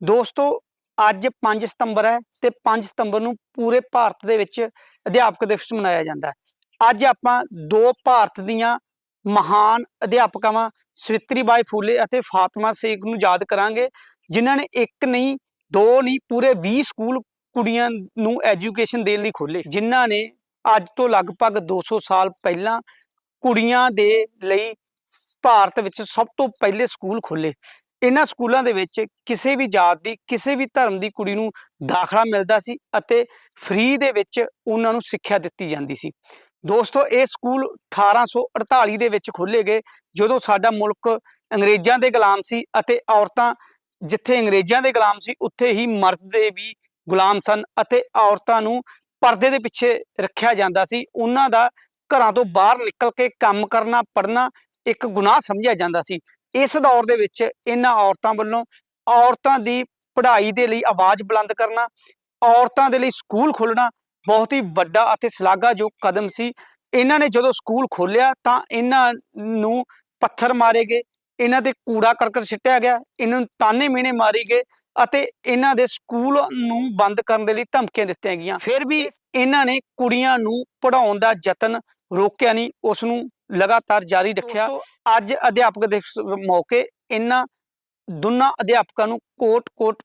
ਦੋਸਤੋ, ਅੱਜ 5 ਸਤੰਬਰ ਹੈ ਤੇ 5 ਸਤੰਬਰ ਨੂੰ ਪੂਰੇ ਭਾਰਤ ਦੇ ਵਿੱਚ ਅਧਿਆਪਕ ਦਿਵਸ ਮਨਾਇਆ ਜਾਂਦਾ ਹੈ। ਅੱਜ ਆਪਾਂ ਦੋ ਭਾਰਤ ਦੀਆਂ ਮਹਾਨ ਅਧਿਆਪਕਾਵਾਂ, ਸਵਿਤਰੀ ਬਾਈ ਫੂਲੇ ਅਤੇ ਫਾਤਿਮਾ ਸੇਖ ਨੂੰ ਯਾਦ ਕਰਾਂਗੇ, ਜਿਨ੍ਹਾਂ ਨੇ ਇੱਕ ਨਹੀਂ, ਦੋ ਨਹੀਂ, ਪੂਰੇ 20 ਸਕੂਲ ਕੁੜੀਆਂ ਨੂੰ ਐਜੂਕੇਸ਼ਨ ਦੇਣ ਲਈ ਖੋਲੇ ਜਿਨ੍ਹਾਂ ਨੇ ਅੱਜ ਤੋਂ ਲਗਭਗ 200 ਸਾਲ ਪਹਿਲਾਂ ਕੁੜੀਆਂ ਦੇ ਲਈ ਭਾਰਤ ਵਿੱਚ ਸਭ ਤੋਂ ਪਹਿਲੇ ਸਕੂਲ ਖੋਲੇ ਇਹਨਾਂ ਸਕੂਲਾਂ ਦੇ ਵਿੱਚ ਕਿਸੇ ਵੀ ਜਾਤ ਦੀ, ਕਿਸੇ ਵੀ ਧਰਮ ਦੀ ਕੁੜੀ ਨੂੰ ਦਾਖਲਾ ਮਿਲਦਾ ਸੀ ਅਤੇ ਫ੍ਰੀ ਦੇ ਵਿੱਚ ਉਹਨਾਂ ਨੂੰ ਸਿੱਖਿਆ ਦਿੱਤੀ ਜਾਂਦੀ ਸੀ। ਦੋਸਤੋ, ਇਹ ਸਕੂਲ 1848 ਦੇ ਵਿੱਚ ਖੋਲੇ ਗਏ, ਜਦੋਂ ਸਾਡਾ ਮੁਲਕ ਅੰਗਰੇਜ਼ਾਂ ਦੇ ਗੁਲਾਮ ਸੀ ਅਤੇ ਔਰਤਾਂ ਜਿੱਥੇ ਅੰਗਰੇਜ਼ਾਂ ਦੇ ਗੁਲਾਮ ਸੀ, ਉੱਥੇ ਹੀ ਮਰਦ ਦੇ ਵੀ ਗੁਲਾਮ ਸਨ ਅਤੇ ਔਰਤਾਂ ਨੂੰ ਪਰਦੇ ਦੇ ਪਿੱਛੇ ਰੱਖਿਆ ਜਾਂਦਾ ਸੀ। ਉਹਨਾਂ ਦਾ ਘਰਾਂ ਤੋਂ ਬਾਹਰ ਨਿਕਲ ਕੇ ਕੰਮ ਕਰਨਾ, ਪੜ੍ਹਨਾ ਇੱਕ ਗੁਨਾਹ ਸਮਝਿਆ ਜਾਂਦਾ ਸੀ। ਇਸ ਦੌਰ ਦੇ ਵਿੱਚ ਇਹਨਾਂ ਔਰਤਾਂ ਵੱਲੋਂ ਔਰਤਾਂ ਦੀ ਪੜ੍ਹਾਈ ਦੇ ਲਈ ਆਵਾਜ਼ ਬੁਲੰਦ ਕਰਨਾ, ਔਰਤਾਂ ਦੇ ਲਈ ਸਕੂਲ ਖੋਲਣਾ ਬਹੁਤ ਹੀ ਵੱਡਾ ਅਤੇ ਸ਼ਲਾਘਾਯੋਗ ਕਦਮ ਸੀ। ਇਹਨਾਂ ਨੇ ਜਦੋਂ ਸਕੂਲ ਖੋਲਿਆ ਤਾਂ ਇਹਨਾਂ ਨੂੰ ਪੱਥਰ ਮਾਰੇ ਗਏ, ਇਹਨਾਂ ਤੇ ਕੂੜਾ ਕਰਕਟ ਸਿੱਟਿਆ ਗਿਆ, ਇਹਨਾਂ ਨੂੰ ਤਾਨੇ ਮੀਨੇ ਮਾਰੀ ਗਏ ਅਤੇ ਇਹਨਾਂ ਦੇ ਸਕੂਲ ਨੂੰ ਬੰਦ ਕਰਨ ਦੇ ਲਈ ਧਮਕੀਆਂ ਦਿੱਤੀਆਂ ਗਈਆਂ। ਫਿਰ ਵੀ ਇਹਨਾਂ ਨੇ ਕੁੜੀਆਂ ਨੂੰ ਪੜ੍ਹਾਉਣ ਦਾ ਯਤਨ ਰੋਕਿਆ ਨਹੀਂ ਉਸ ਨੂੰ ਲਗਾਤਾਰ ਜਾਰੀ ਰੱਖਿਆ। ਅੱਜ ਅਧਿਆਪਕ ਦਿਵਸ ਮੌਕੇ ਇਹਨਾਂ ਦੋਨਾਂ ਅਧਿਆਪਕਾਂ ਨੂੰ ਕੋਟ-ਕੋਟ